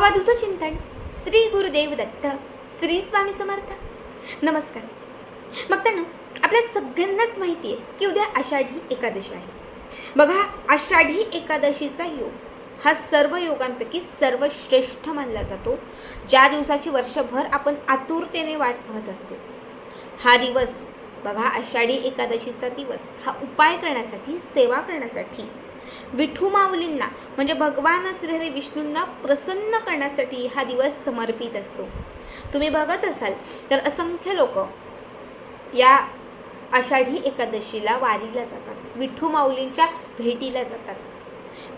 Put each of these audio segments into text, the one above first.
अवधूत चिंतन श्री गुरुदेव दत्त श्री स्वामी समर्थ. नमस्कार. मग त्यानं आपल्या सगळ्यांनाच माहिती आहे की उद्या आषाढी एकादशी आहे. बघा आषाढी एकादशीचा योग हा सर्व योगांपैकी सर्वश्रेष्ठ मानला जातो. ज्या दिवसाची वर्षभर आपण आतुरतेने वाट पाहत असतो. हा दिवस बघा आषाढी एकादशीचा दिवस हा उपाय करण्यासाठी सेवा करण्यासाठी विठू माऊलींना म्हणजे भगवान श्रीहरी विष्णूंना प्रसन्न करण्यासाठी हा दिवस समर्पित असतो. तुम्ही बघत असाल तर असंख्य लोक या आषाढी एकादशीला वारीला जातात. विठू माऊलींच्या भेटीला जातात.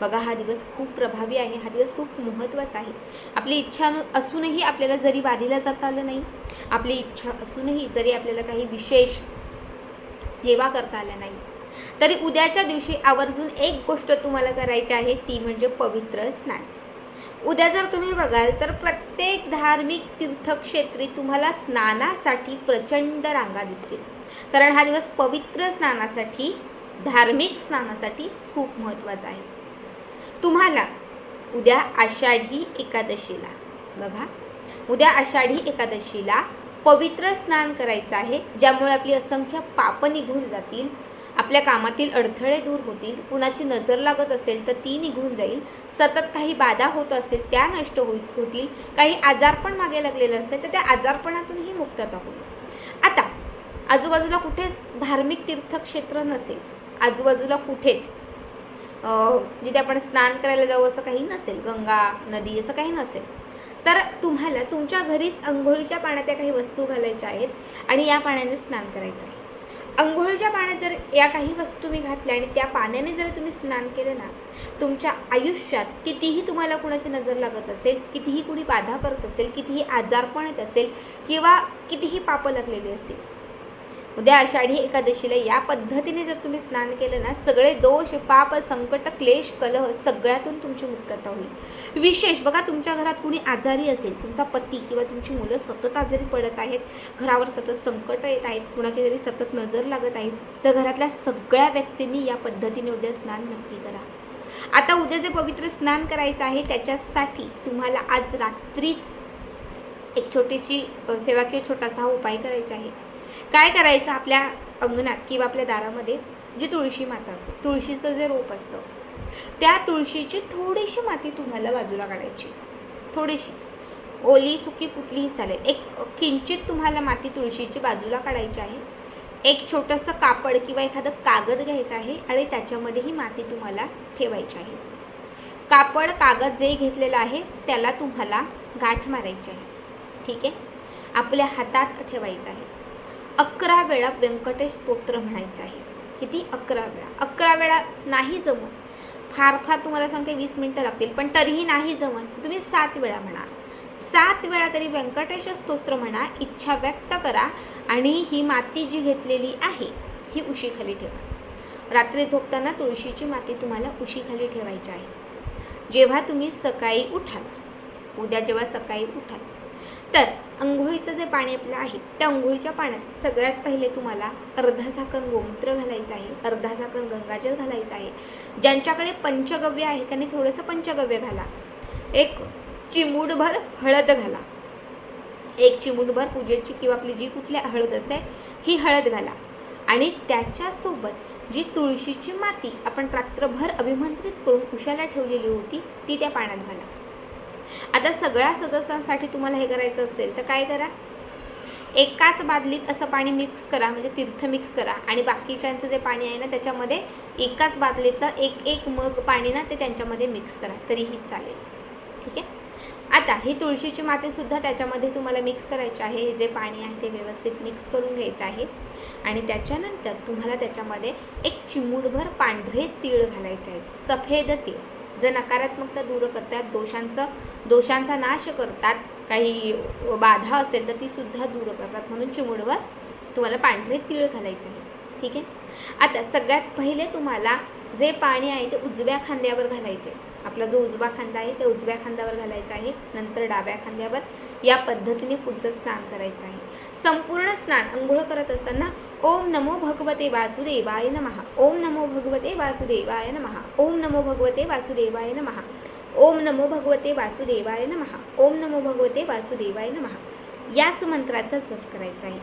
बघा हा दिवस खूप प्रभावी आहे. हा दिवस खूप महत्त्वाचा आहे. आपली इच्छा असूनही आपल्याला जरी वारीला जाता आलं नाही आपली इच्छा असूनही जरी आपल्याला काही विशेष सेवा करता आल्या नाही तरी उद्याच्या दिवशी आवर्जून एक गोष्ट तुम्हाला करायची आहे ती म्हणजे पवित्र स्नान. उद्या जर तुम्ही बघाल तर प्रत्येक धार्मिक तीर्थक्षेत्री तुम्हाला स्नानासाठी प्रचंड रांगा दिसतील. कारण हा दिवस पवित्र स्नानासाठी धार्मिक स्नानासाठी खूप महत्त्वाचा आहे. तुम्हाला उद्या आषाढी एकादशीला बघा. उद्या आषाढी एकादशीला पवित्र स्नान करायचं आहे ज्यामुळे आपली असंख्य पापं निघून जातील. आपल्या कामातील अडथळे दूर होतील कुणाची नजर लागत असेल तर ती निघून जाईल. सतत काही बाधा होत असेल त्या नष्ट होईल होतील. काही आजारपण मागे लागलेलं असेल तर त्या आजारपणातूनही मुक्तता होईल आता आजूबाजूला कुठेच धार्मिक तीर्थक्षेत्र नसेल. आजूबाजूला कुठेच जिथे आपण स्नान करायला जाऊ असं काही नसेल गंगा नदी असं काही नसेल. तर तुम्हाला तुमच्या घरीच अंघोळीच्या पाण्यात त्या काही वस्तू घालायच्या आहेत आणि या पाण्याने स्नान करायचं आहे. अंघोळीच्या पाण्यात जर या काही वस्तू तुम्ही घातल्या आणि त्या पाण्याने जर तुम्ही स्नान केलं ना तुमच्या आयुष्यात कितीही तुम्हाला कुणाची नजर लागत असेल कितीही कुणी बाधा करत असेल कितीही आजारपण येत असेल किंवा कितीही पापं लागलेली असतील उद्या आषाढी एकादशीला या पद्धतीने जर तुम्ही स्नान केलं ना सगळे दोष पाप संकट क्लेश कलह सगळ्यातून तुमची मुक्तता होईल. विशेष बघा तुमच्या घरात कुणी आजारी असेल तुमचा पती किंवा तुमची मुलं सतत आजारी पडत आहेत घरावर सतत संकट येत आहेत कुणाची जरी सतत नजर लागत आहे तर घरातल्या सगळ्या व्यक्तींनी या पद्धतीने उद्या स्नान नक्की करा. आता उद्या जे पवित्र स्नान करायचं आहे त्याच्यासाठी तुम्हाला आज रात्रीच एक छोटीशी सेवा किंवा छोटासा हा उपाय करायचा आहे. काय करायचं आपल्या अंगणात किंवा आपल्या दारामध्ये? जी तुळशी माता असते. तुळशीचं जे रोप असतं त्या तुळशीची थोडीशी माती तुम्हाला बाजूला काढायची. थोडीशी. ओली सुकी कुठलीही चालेल. एक किंचित तुम्हाला माती तुळशीची बाजूला काढायची आहे. एक छोटंसं कापड किंवा एखादं कागद घ्यायचं आहे आणि त्याच्यामध्ये ही माती तुम्हाला ठेवायची आहे. कापड कागद जे घेतलेलं आहे त्याला तुम्हाला गाठ मारायची आहे. ठीक आहे? आपल्या हातात ठेवायचं आहे. अकरा वेळा व्यंकटेश स्तोत्र म्हणायचं आहे. किती? अकरा वेळा. अकरा वेळा नाही जमत. फार फार तुम्हाला सांगते वीस मिनटं लागतील पण तरीही नाही जमत. तुम्ही सात वेळा म्हणा. सात वेळा तरी व्यंकटेश स्तोत्र म्हणा इच्छा व्यक्त करा आणि ही माती जी घेतलेली आहे ही उशीखाली ठेवा. रात्री झोपताना तुळशीची माती तुम्हाला उशीखाली ठेवायची आहे. जेव्हा तुम्ही सकाळी उठाल उद्या जेव्हा सकाळी उठाल तर अंघोळीचं जे पाणी आपलं आहे त्या अंघोळीच्या पाण्यात सगळ्यात पहिले तुम्हाला अर्धा झाकण गोमूत्र घालायचं आहे अर्धा झाकण गंगाजल घालायचं आहे. ज्यांच्याकडे पंचगव्य आहे त्यांनी थोडंसं पंचगव्य घाला. एक चिमूडभर हळद घाला. एक चिमूटभर पूजेची किंवा आपली जी कुठली हळद असते ही हळद घाला. आणि त्याच्यासोबत जी तुळशीची माती आपण रात्रभर अभिमंत्रित करून उशाला ठेवलेली होती ती त्या पाण्यात घाला. आता सगळ्या सदस्यांसाठी तुम्हाला हे करायचं असेल तर काय करा? एकाच बादलीत असं पाणी मिक्स करा म्हणजे तीर्थ मिक्स करा. आणि बाकीच्यांचं जे पाणी आहे ना त्याच्यामध्ये एकाच बादलीतलं एक एक मग पाणी ना ते त्यांच्यामध्ये मिक्स करा. तरीही चालेल. ठीक आहे? आता ही तुळशीची मातीसुद्धा त्याच्यामध्ये तुम्हाला मिक्स करायची आहे. हे जे पाणी आहे ते व्यवस्थित मिक्स करून घ्यायचं आहे. आणि त्याच्यानंतर तुम्हाला त्याच्यामध्ये एक चिमूटभर पांढरे तीळ घालायचे आहेत. सफेद तीळ. जे नकारात्मकता दूर करतात दोषांचं दोषांचा नाश करतात काही बाधा असेल तर ती सुद्धा दूर करतात. म्हणून चिमुडवर तुम्हाला पांढरे तीळ घालायचे आहे ठीक आहे? आता सगळ्यात पहिले तुम्हाला जे पाणी आहे ते उजव्या खांद्यावर घालायचे. आहे. आपला जो उजवा खांदा आहे ते उजव्या खांद्यावर घालायचा आहे. नंतर डाव्या खांद्यावर या पद्धतीने पुढचं स्नान करायचं आहे. संपूर्ण स्नान अंघोळ करत असताना ओम नमो भगवते वासुदेवाय नमः. ओम नमो भगवते वासुदेवाय नमः. ओम नमो भगवते वासुदेवाय नमहा ओम नमो भगवते वासुदेवाय नमहा ओम नमो भगवते वासुदेवाय नमहा याच मंत्राचा जप करायचा आहे.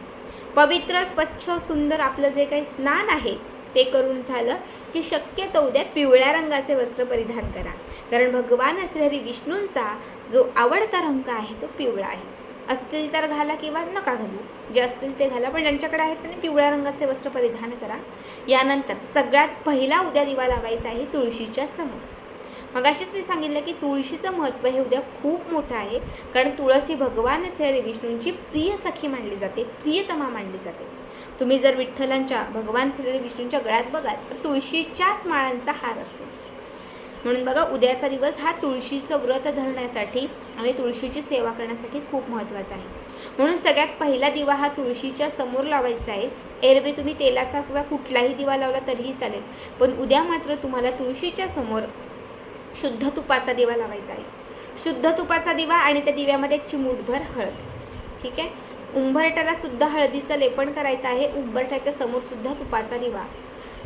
पवित्र स्वच्छ सुंदर आपलं जे काही स्नान आहे ते करून झालं की शक्यतो उद्या पिवळ्या रंगाचे वस्त्र परिधान करा. कारण भगवान श्रीहरी विष्णूंचा जो आवडता रंग आहे तो पिवळा आहे. असतील तर घाला किंवा नका घालू. जे असतील ते घाला पण ज्यांच्याकडे आहेत त्यांनी पिवळ्या रंगाचे वस्त्र परिधान करा. यानंतर सगळ्यात पहिला उद्या दिवा लावायचा आहे तुळशीच्या समोर. मग अशीच मी सांगितलं की तुळशीचं महत्त्व हे उद्या खूप मोठं आहे. कारण तुळस ही भगवान श्री विष्णूंची प्रिय सखी मानली जाते प्रियतमा मानली जाते. तुम्ही जर विठ्ठलांच्या भगवान श्री विष्णूंच्या गळ्यात बघाल तर तुळशीच्याच माळांचा हार असतो. म्हणून बघा उद्याचा दिवस हा तुळशीचं व्रत धरण्यासाठी आणि तुळशीची सेवा करण्यासाठी खूप महत्त्वाचा आहे. म्हणून सगळ्यात पहिला दिवा हा तुळशीच्या समोर लावायचा आहे. एरवे तुम्ही तेलाचा किंवा कुठलाही दिवा लावला तरीही चालेल पण उद्या मात्र तुम्हाला तुळशीच्या समोर शुद्ध तुपाचा दिवा लावायचा आहे. शुद्ध तुपाचा दिवा आणि त्या दिव्यामध्ये एक चिमूटभर हळद. ठीक आहे? उंबरट्याला सुद्धा हळदीचं लेपन करायचं आहे. उंबरठ्याच्या समोर सुद्धा तुपाचा दिवा.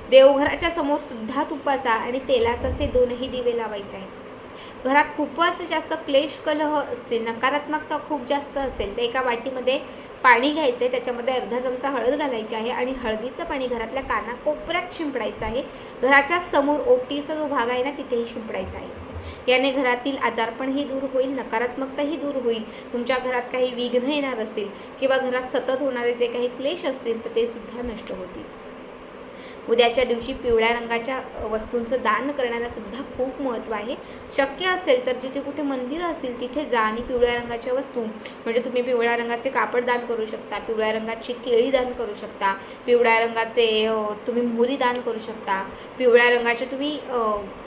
देवघराच्या समोर सुद्धा तुपाचा आणि तेलाचा असे दोनही दिवे लावायचे आहेत. घरात खूपच जास्त क्लेश कलह असतील नकारात्मकता खूप जास्त असेल. तर एका वाटीमध्ये पाणी घ्यायचं आहे त्याच्यामध्ये अर्धा चमचा हळद घालायची आहे आणि हळदीचं पाणी घरातल्या कानाकोपऱ्यात शिंपडायचं आहे. घराच्या समोर ओटीचा जो भाग आहे ना तिथेही शिंपडायचा आहे. याने घरातील आजारपणही दूर होईल नकारात्मकताही दूर होईल. तुमच्या घरात काही विघ्न येणार असतील किंवा घरात सतत होणारे जे काही क्लेश असतील तर ते सुद्धा नष्ट होतील. उद्याच्या दिवशी पिवळ्या रंगाच्या वस्तूंचं दान करण्याला सुद्धा खूप महत्त्व आहे. शक्य असेल तर जिथे कुठे मंदिरं असतील तिथे जा आणि पिवळ्या रंगाच्या वस्तू म्हणजे तुम्ही पिवळ्या रंगाचे कापड दान करू शकता पिवळ्या रंगाची केळी दान करू शकता पिवळ्या रंगाचे तुम्ही मोहरी दान करू शकता पिवळ्या रंगाचे तुम्ही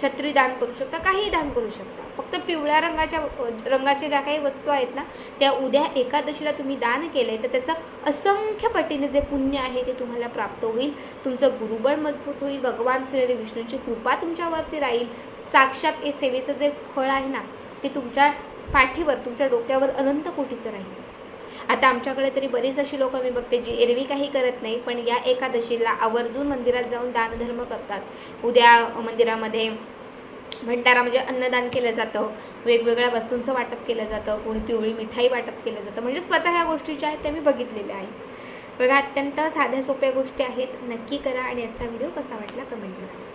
छत्री दान करू शकता काही दान करू शकता. फक्त पिवळ्या रंगाच्या रंगाच्या ज्या काही वस्तू आहेत ना त्या उद्या एकादशीला तुम्ही दान केले तर त्याचं असंख्य पटीने जे पुण्य आहे ते तुम्हाला प्राप्त होईल. तुमचं गुरुबळ मजबूत होईल भगवान श्री विष्णूची कृपा तुमच्यावरती राहील. साक्षात हे सेवेचं जे फळ आहे ना ते तुमच्या पाठीवर तुमच्या डोक्यावर अनंत कोटीचं राहील. आता आमच्याकडे तरी बरीच अशी लोक मी बघते जी एरवी काही करत नाही पण या एकादशीला आवर्जून मंदिरात जाऊन दानधर्म करतात. उद्या मंदिरामध्ये भंडारा म्हणजे अन्नदान केलं जातं वेगवेगळ्या वस्तूंचं वाटप केलं जातं कोणी पिवळी मिठाई वाटप केलं जातं. म्हणजे स्वतः ह्या गोष्टी ज्या आहेत त्या मी बघितलेल्या आहेत. बघा अत्यंत साध्या सोप्या गोष्टी आहेत. नक्की करा आणि याचा व्हिडिओ कसा वाटला कमेंट करा.